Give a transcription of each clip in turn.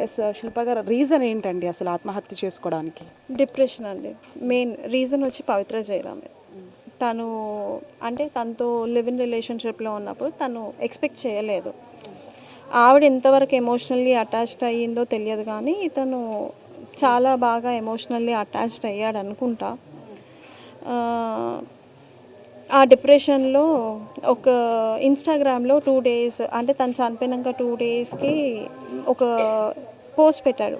Yes శిల్ప గారు reason ఏంటండి అసలు ఆత్మహత్య చేసుకోవడానికి? డిప్రెషన్ అండి. మెయిన్ రీజన్ వచ్చి పవిత్ర జయరామే. తను అంటే తనతో లివ్ ఇన్ రిలేషన్షిప్లో ఉన్నప్పుడు తను ఎక్స్పెక్ట్ చేయలేదు. ఆవిడ ఎంతవరకు ఎమోషనల్లీ అటాచ్డ్ అయ్యిందో తెలియదు కానీ ఇతను చాలా బాగా ఎమోషనల్లీ అటాచ్డ్ అయ్యాడు అనుకుంటా ఆ, డిప్రెషన్లో ఒక ఇన్స్టాగ్రామ్లో టూ డేస్ అంటే తను చనిపోయినాక టూ డేస్కి ఒక పోస్ట్ పెట్టాడు.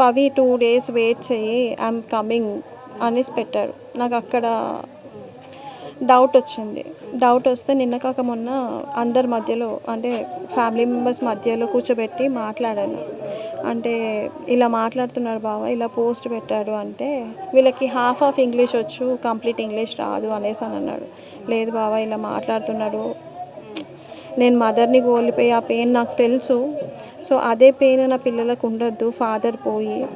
పవి టూ డేస్ వెయిట్ చేయి ఐఎమ్ కమింగ్ అనేసి పెట్టాడు. నాకు అక్కడ డౌట్ వచ్చింది. డౌట్ వస్తే నిన్న కాక మొన్న అందరి మధ్యలో అంటే ఫ్యామిలీ మెంబర్స్ మధ్యలో కూర్చోబెట్టి మాట్లాడాను. అంటే ఇలా మాట్లాడుతున్నాడు బావ ఇలా పోస్ట్ పెట్టాడు అంటే వీళ్ళకి హాఫ్ ఆఫ్ ఇంగ్లీష్ వచ్చు కంప్లీట్ ఇంగ్లీష్ రాదు అనేసి అని అన్నాడు. లేదు బావ ఇలా మాట్లాడుతున్నాడు. నేను మదర్ని కోల్పోయి ఆ పెయిన్ నాకు తెలుసు. సో అదే పెయిన్ నా పిల్లలకు ఉండొద్దు ఫాదర్ పోయి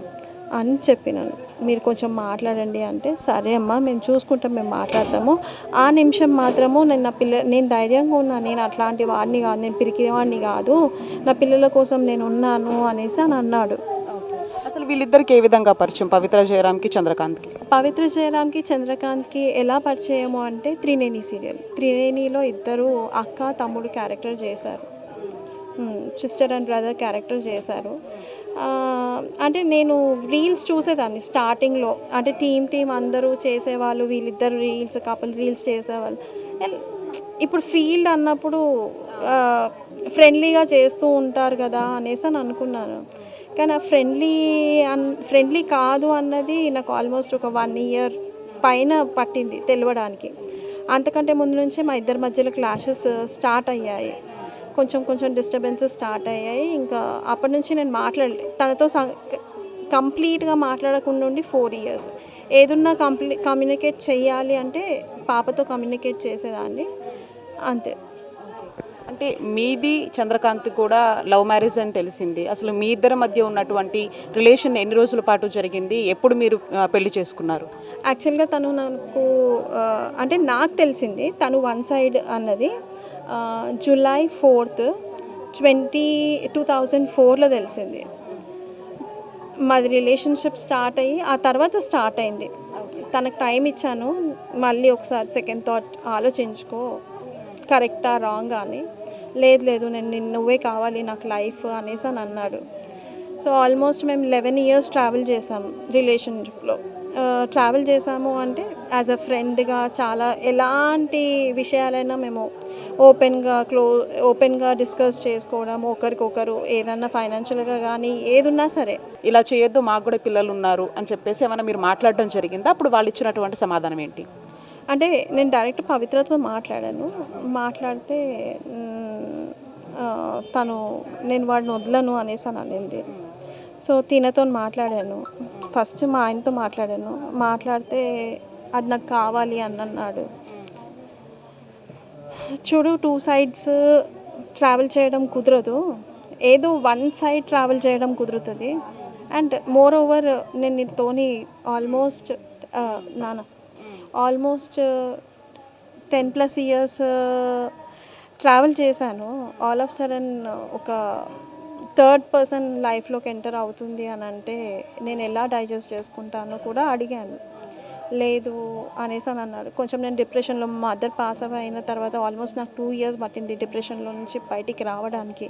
అని చెప్పినాను. మీరు కొంచెం మాట్లాడండి అంటే సరే అమ్మా మేము చూసుకుంటాం మేము మాట్లాడతాము. ఆ నిమిషం మాత్రము నేను నా పిల్ల నేను ధైర్యంగా ఉన్నా నేను అట్లాంటి వాడిని కాదు నేను పిరికి వాడిని కాదు. నా పిల్లల కోసం నేను ఉన్నాను అనేసి అని అన్నాడు. అసలు వీళ్ళిద్దరికి ఏ విధంగా పరిచయం? పవిత్ర జయరామ్కి చంద్రకాంత్కి? పవిత్ర జయరామ్కి చంద్రకాంత్కి ఎలా పరిచయము అంటే త్రినేని సీరియల్. త్రినేనిలో ఇద్దరు అక్క తమ్ముడు క్యారెక్టర్ చేశారు. సిస్టర్ అండ్ బ్రదర్ క్యారెక్టర్ చేశారు. అంటే నేను రీల్స్ చూసేదాన్ని స్టార్టింగ్లో. అంటే టీం టీం అందరూ చేసేవాళ్ళు వీళ్ళిద్దరు రీల్స్ కపుల్ రీల్స్ చేసేవాళ్ళు. ఇప్పుడు ఫీల్డ్ అన్నప్పుడు ఫ్రెండ్లీగా చేస్తూ ఉంటారు కదా అనేసి అని అనుకున్నాను. కానీ ఆ ఫ్రెండ్లీ అన్ ఫ్రెండ్లీ కాదు అన్నది నాకు ఆల్మోస్ట్ ఒక వన్ ఇయర్ పైన పట్టింది తెలియడానికి అంతకంటే ముందు నుంచే మా ఇద్దరి మధ్యలో క్లాషెస్ స్టార్ట్ అయ్యాయి. కొంచెం కొంచెం డిస్టర్బెన్సెస్ స్టార్ట్ అయ్యాయి. ఇంకా అప్పటి నుంచి నేను మాట్లాడలే. తనతో కంప్లీట్గా మాట్లాడకుండా ఉండి ఫోర్ ఇయర్స్ ఏదున్నా కంప్లీ కమ్యూనికేట్ చేయాలి అంటే పాపతో కమ్యూనికేట్ చేసేదాన్ని. అంతే. అంటే మీది చంద్రకాంత్ కూడా లవ్ మ్యారేజ్ అని తెలిసింది. అసలు మీ ఇద్దరి మధ్య ఉన్నటువంటి రిలేషన్ ఎన్ని రోజుల పాటు జరిగింది? ఎప్పుడు మీరు పెళ్ళి చేసుకున్నారు? యాక్చువల్గా తను నాకు అంటే నాకు తెలిసింది తను వన్ సైడ్ అన్నది. July fourth twenty two thousand ఫోర్లో తెలిసింది. మాది రిలేషన్షిప్ స్టార్ట్ అయ్యి ఆ తర్వాత స్టార్ట్ అయింది. తనకు టైం ఇచ్చాను మళ్ళీ ఒకసారి సెకండ్ థాట్ ఆలోచించుకో కరెక్టా రాంగ్ అని. లేదు లేదు నేను నిన్ను నువ్వే కావాలి నాకు లైఫ్ అనేసి అని అన్నాడు. సో ఆల్మోస్ట్ మేము లెవెన్ ఇయర్స్ ట్రావెల్ చేసాం రిలేషన్షిప్లో ట్రావెల్ చేసాము అంటే యాజ్ అ ఫ్రెండ్గా చాలా ఎలాంటి విషయాలైనా మేము ఓపెన్గా క్లో ఓపెన్గా డిస్కస్ చేసుకోవడం ఒకరికొకరు ఏదన్నా ఫైనాన్షియల్గా కానీ ఏదున్నా సరే. ఇలా చేయొద్దు మాకు కూడా పిల్లలు ఉన్నారు అని చెప్పేసి ఏమైనా మీరు మాట్లాడడం జరిగిందా? అప్పుడు వాళ్ళు ఇచ్చినటువంటి సమాధానం ఏంటి? అంటే నేను డైరెక్ట్ పవిత్రతో మాట్లాడాను. మాట్లాడితే తను నేను వాడిని వదలను అనేసి అని అనింది. సో తినతో మాట్లాడాను. ఫస్ట్ మా ఆయనతో మాట్లాడాను. మాట్లాడితే అది నాకు కావాలి అని అన్నాడు. చూడు టూ సైడ్స్ ట్రావెల్ చేయడం కుదరదు. ఏదో వన్ సైడ్ ట్రావెల్ చేయడం కుదురుతుంది. అండ్ మోర్ ఓవర్ uh, నేను నీతోని ఆల్మోస్ట్ నాన్న almost ten plus years travel చేశాను. ఆల్ ఆఫ్ సడన్ ఒక థర్డ్ పర్సన్ లైఫ్లోకి ఎంటర్ అవుతుంది అని అంటే నేను ఎలా డైజెస్ట్ చేసుకుంటానో కూడా అడిగాను. లేదు అనేసి అని అన్నాడు. కొంచెం నేను డిప్రెషన్లో మా మదర్ పాస్ అవ్ అయిన తర్వాత ఆల్మోస్ట్ నాకు టూ ఇయర్స్ పట్టింది డిప్రెషన్లో నుంచి బయటికి రావడానికి.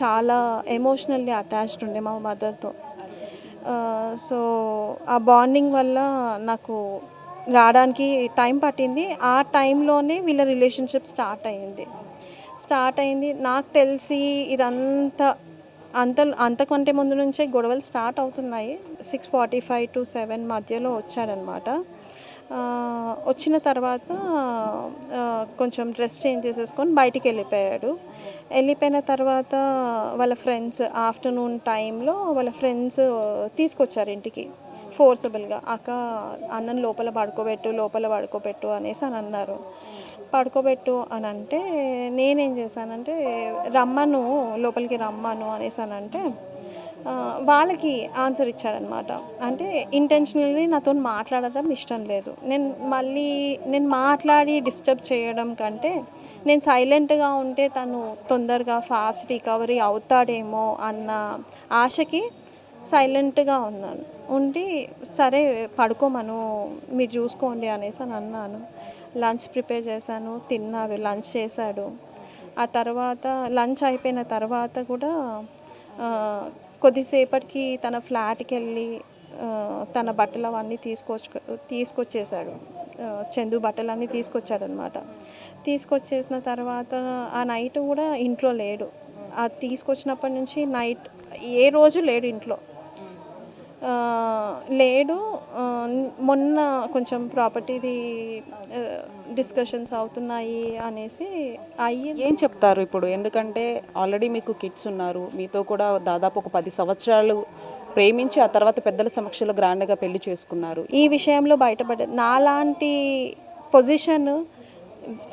చాలా ఎమోషనల్లీ అటాచ్డ్ ఉండే మా మదర్తో. సో ఆ బాండింగ్ వల్ల నాకు రావడానికి టైం పట్టింది. ఆ టైంలోనే వీళ్ళ రిలేషన్షిప్ స్టార్ట్ అయింది స్టార్ట్ అయింది నాకు తెలిసి ఇదంతా అంత అంతకంటే ముందు నుంచే గొడవలు స్టార్ట్ అవుతున్నాయి. Six forty five to seven మధ్యలో వచ్చాడనమాట. వచ్చిన తర్వాత కొంచెం డ్రెస్ చేంజ్ చేసేసుకొని బయటికి వెళ్ళిపోయాడు. వెళ్ళిపోయిన తర్వాత వాళ్ళ ఫ్రెండ్స్ ఆఫ్టర్నూన్ టైంలో వాళ్ళ ఫ్రెండ్స్ తీసుకొచ్చారు ఇంటికి. ఫోర్సబుల్గా అక్క అన్నం లోపల పడుకోబెట్టు లోపల పడుకోబెట్టు అనేసి అని అన్నారు. పడుకోబెట్టు అని అంటే నేనేం చేశానంటే రమ్మను లోపలికి రమ్మను అనేసి అని అంటే వాళ్ళకి ఆన్సర్ ఇచ్చాడనమాట. అంటే ఇంటెన్షనల్లీ నాతో మాట్లాడడం ఇష్టం లేదు. నేను మళ్ళీ నేను మాట్లాడి డిస్టర్బ్ చేయడం కంటే నేను సైలెంట్గా ఉంటే తను తొందరగా ఫాస్ట్ రికవరీ అవుతాడేమో అన్న ఆశకి సైలెంట్గా ఉన్నాను. ఉండి సరే పడుకోమను మీరు చూసుకోండి అనేసి అని అన్నాను. లంచ్ ప్రిపేర్ చేశాను తిన్నాడు లంచ్ చేశాడు. ఆ తర్వాత లంచ్ అయిపోయిన తర్వాత కూడా కొద్దిసేపటికి తన ఫ్లాట్కి వెళ్ళి తన బట్టలు అవన్నీ తీసుకొచ్చు తీసుకొచ్చేసాడు చందు బట్టలన్నీ తీసుకొచ్చాడు అనమాట తీసుకొచ్చేసిన తర్వాత ఆ నైట్ కూడా ఇంట్లో లేడు. అది తీసుకొచ్చినప్పటి నుంచి నైట్ ఏ రోజు లేడు ఇంట్లో. లేడు. మొన్న కొంచెం ప్రాపర్టీది డిస్కషన్స్ అవుతున్నాయి అనేసి అయ్యి ఏం చెప్తారు ఇప్పుడు? ఎందుకంటే ఆల్రెడీ మీకు కిడ్స్ ఉన్నారు. మీతో కూడా దాదాపు ఒక పది సంవత్సరాలు ప్రేమించి ఆ తర్వాత పెద్దల సమక్షంలో గ్రాండ్గా పెళ్ళి చేసుకున్నారు. ఈ విషయంలో బయటపడ్డది నాలాంటి పొజిషన్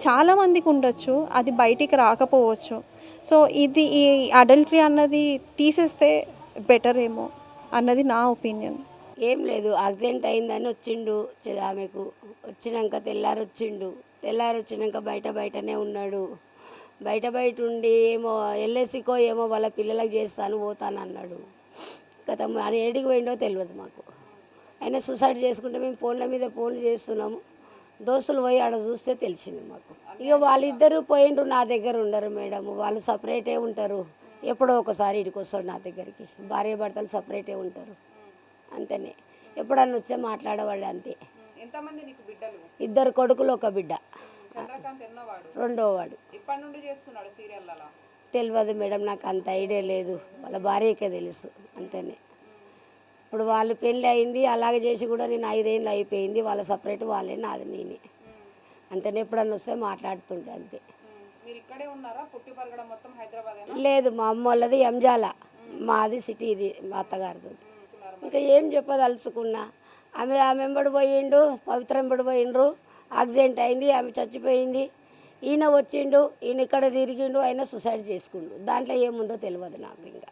చాలా మందికి ఉండొచ్చు. అది బయటికి రాకపోవచ్చు. సో ఇది ఈ అడల్టరీ అన్నది తీసేస్తే బెటర్ ఏమో అన్నది నా ఒపీనియన్. ఏం లేదు యాక్సిడెంట్ అయిందని వచ్చిండు. ఆమెకు వచ్చినాక తెల్లారి వచ్చిండు. తెల్లారి వచ్చినాక బయట బయటనే ఉన్నాడు. బయట బయట ఉండి ఏమో ఎల్ఎస్సికో ఏమో వాళ్ళ పిల్లలకు చేస్తాను పోతాను అన్నాడు. గత అని ఏడికి పోయిండో తెలియదు మాకు. అయినా సూసైడ్ చేసుకుంటే మేము ఫోన్ల మీద ఫోన్లు చేస్తున్నాము దోస్తులు పోయి ఆడ చూస్తే తెలిసింది మాకు. ఇక వాళ్ళిద్దరూ పోయిండ్రు నా దగ్గర ఉండరు మేడం వాళ్ళు సపరేటే ఉంటారు. ఎప్పుడో ఒకసారి ఇటుకు వస్తాడు నా దగ్గరికి. భార్య భర్తలు సపరేటే ఉంటారు. అంతనే. ఎప్పుడన్నా వచ్చే మాట్లాడేవాళ్ళు అంతే. ఇద్దరు కొడుకులు ఒక బిడ్డ. చంద్రకాంత్ ఎన్నోవాడు? రెండో వాడు ఇప్పటి నుండి చేస్తున్నాడు సీరియల్లలో? తెలియదు మేడం నాకు అంత ఐడియా లేదు. వాళ్ళ భార్యకే తెలుసు. అంతేనే. ఇప్పుడు వాళ్ళు పెళ్ళి అయింది అలాగే చేసి కూడా నేను ఐదేళ్ళు అయిపోయింది. వాళ్ళ సపరేట్ వాళ్ళే నాది నేనే. అంతనే ఎప్పుడన్నా వస్తే మాట్లాడుతుంటే అంతే. మీరు ఇక్కడే ఉన్నారా? పుట్టి పరగడం మొత్తం హైదరాబాద్ లేదు మా అమ్మ వాళ్ళది ఎంజాల. మాది సిటీ ఇది మా అత్తగారిది. ఇంకా ఏం చెప్పదలుచుకున్నా ఆమె ఆమె వెంబడి పోయిండు పవిత్ర వెంబడి పోయిండ్రు. యాక్సిడెంట్ అయింది ఆమె చచ్చిపోయింది. ఈయన వచ్చిండు ఈయన ఇక్కడ తిరిగిండు ఆయన సూసైడ్ చేసుకుండు. దాంట్లో ఏముందో తెలియదు నాకు ఇంకా.